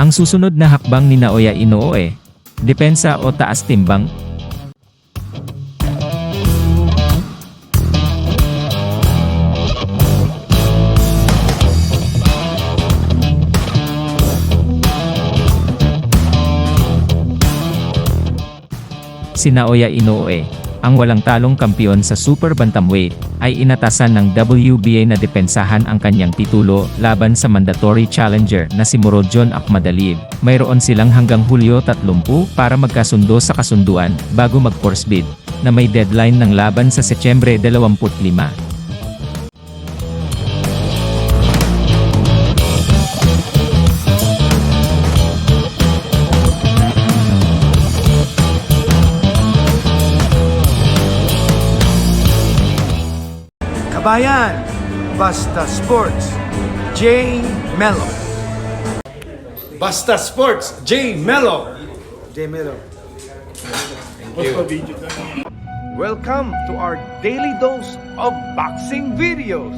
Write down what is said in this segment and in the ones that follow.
Ang susunod na hakbang ni Naoya Inoue, depensa o taas timbang, si Naoya Inoue, ang walang talong kampiyon sa super bantamweight, ay inatasan ng WBA na depensahan ang kanyang titulo laban sa mandatory challenger na si Murodjon Akmadalib. Mayroon silang hanggang Hulyo 30 para magkasundo sa kasunduan bago mag-force bid, na may deadline ng laban sa Setyembre 25. Kabayan, Basta Sports, J. Mello. Basta Sports, J. Mello. J. Mello. Welcome to our daily dose of boxing videos.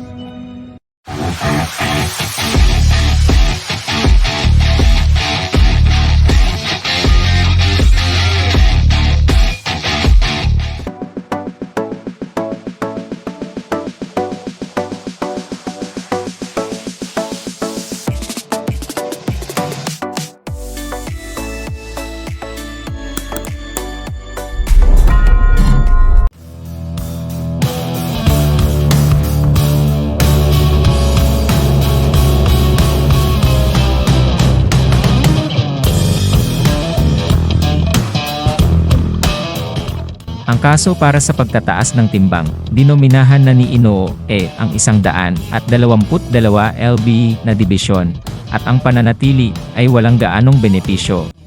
Ang kaso para sa pagtataas ng timbang, dinominahan na ni Inoue ang isang daan at 22 LB na dibisyon, at ang pananatili ay walang gaanong benepisyo.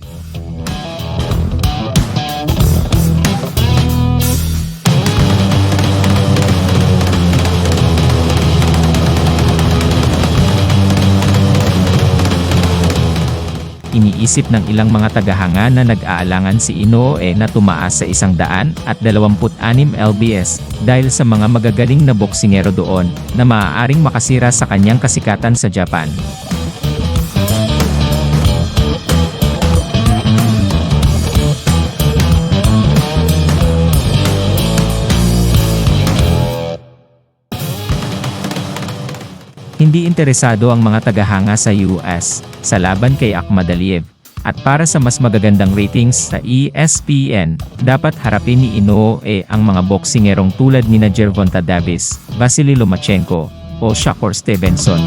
Iniisip ng ilang mga tagahanga na nag-aalangan si Inoue na tumaas sa isang daan at 26 LBS dahil sa mga magagaling na boksingero doon na maaaring makasira sa kanyang kasikatan sa Japan. Hindi interesado ang mga tagahanga sa US sa laban kay Akhmadaliev. At para sa mas magagandang ratings sa ESPN, dapat harapin ni Inoue ang mga boksingerong tulad ni na Gervonta Davis, Vasily Lomachenko, o Shakur Stevenson.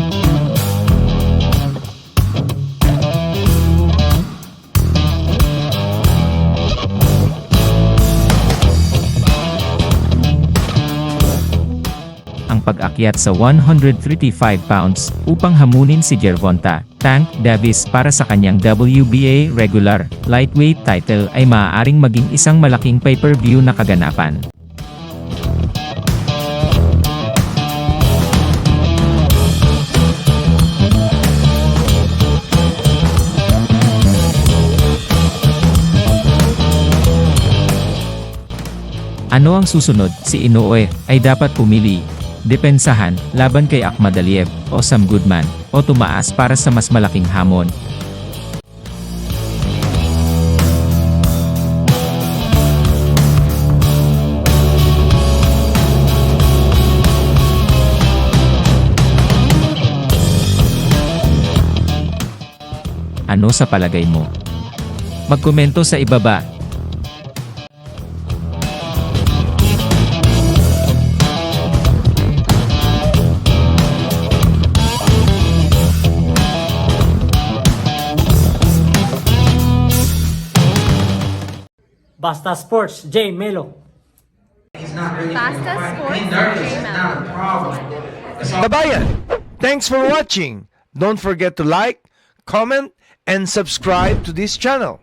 Pag-akyat sa 135 pounds upang hamunin si Gervonta. Tank Davis para sa kanyang WBA regular lightweight title ay maaaring maging isang malaking pay-per-view na kaganapan. Ano ang susunod? Si Inoue ay dapat pumili. Depensahan, laban kay Akhmadaliev, o Sam Goodman, o tumaas para sa mas malaking hamon. Ano sa palagay mo? Magkomento sa ibaba. Basta Sports, J. Melo. Basta Sports J. Kabayan, thanks for watching. Don't forget to like, comment, and subscribe to this channel.